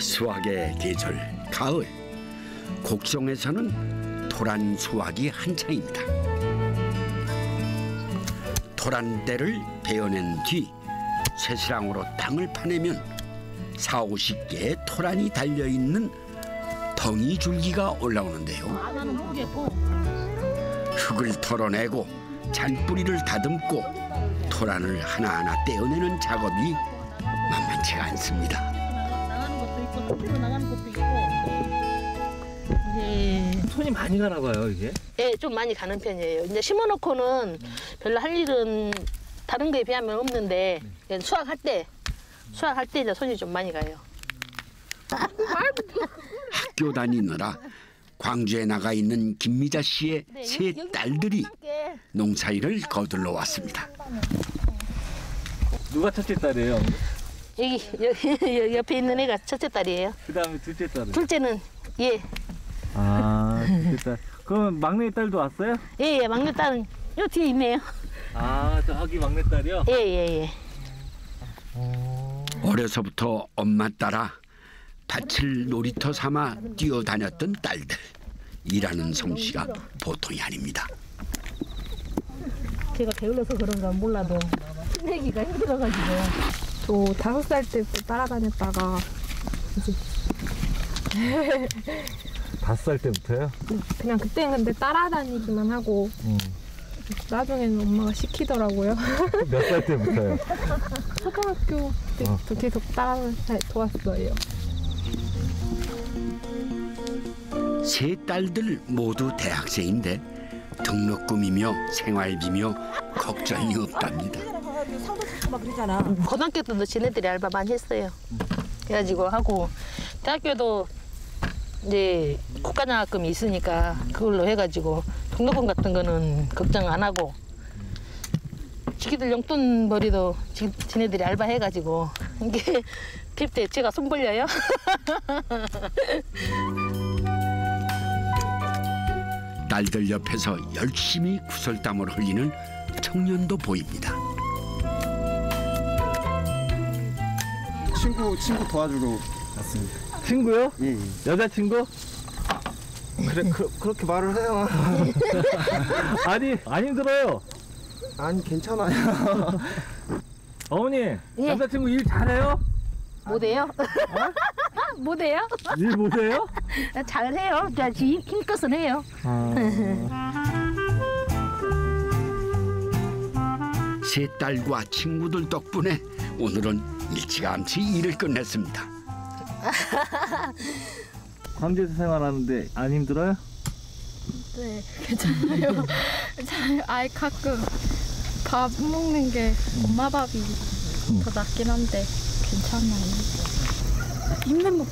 수확의 계절 가을 곡성에서는 토란 수확이 한창입니다. 토란대를 베어낸 뒤 쇠시랑으로 땅을 파내면 4, 50개의 토란이 달려있는 덩이 줄기가 올라오는데요. 흙을 털어내고 잔뿌리를 다듬고 토란을 하나하나 떼어내는 작업이 만만치가 않습니다. 있고 또 나가는 것도 있고 이제 손이 많이 가나 봐요 이게. 예, 좀 많이 가는 편이에요. 이제 심어놓고는 별로 할 일은 다른 거에 비하면 없는데 그냥 수확할 때 수확할 때 이제 손이 좀 많이 가요. 학교 다니느라 광주에 나가 있는 김미자 씨의 네, 세 딸들이 농사일을 거들러 왔습니다. 누가 첫째 딸이에요? 여기 여기 옆에 있는 애가 첫째 딸이에요. 그 다음에 둘째 딸은? 둘째는 예, 아 둘째 딸. 그럼 막내 딸도 왔어요? 예, 예 막내 딸은 요 뒤에 있네요. 아 저기 막내 딸이요? 예, 예, 예. 어려서부터 엄마 따라 밭을 놀이터 삼아 뛰어다녔던 딸들. 일하는 솜씨가 보통이 아닙니다. 제가 게을러서 그런가 몰라도 힘내기가 힘들어가지고. 저 다섯 살 때부터 따라다녔다가 다섯 살 때부터요? 그냥 그때는 근데 따라다니기만 하고 응. 나중에는 엄마가 시키더라고요. 몇 살 때부터요? 초등학교 때부터 계속 따라 도왔어요. 세 딸들 모두 대학생인데 등록금이며 생활비며 걱정이 없답니다. 고등학교 때도 지네들이 알바 많이 했어요. 그래가지고 하고 대학교도 이제 국가장학금이 있으니까 그걸로 해가지고 등록금 같은 거는 걱정 안 하고 지기들 용돈 벌이도 지, 지네들이 알바 해가지고 이게 그때 제가 손 벌려요. 딸들 옆에서 열심히 구설땀을 흘리는 청년도 보입니다. 친구 친구 도와주러 왔습니다. 친구요? 예, 예. 여자친구? 그래 그, 그렇게 말을 해요. 아니 안 힘들어요. 아니 괜찮아요. 어머니 여자친구 일 잘해요? 못해요? 못해요? 일 못해요? 잘해요. 자, 힘껏은 해요. 세 딸과 친구들 덕분에 오늘은 일찌감치 일을 끝냈습니다. 광주에서 생활하는데 안 힘들어요? 네, 괜찮아요. 잘, 아이 가끔 밥 먹는 게 엄마 밥이 더 낫긴 한데 괜찮아요. 힘든 거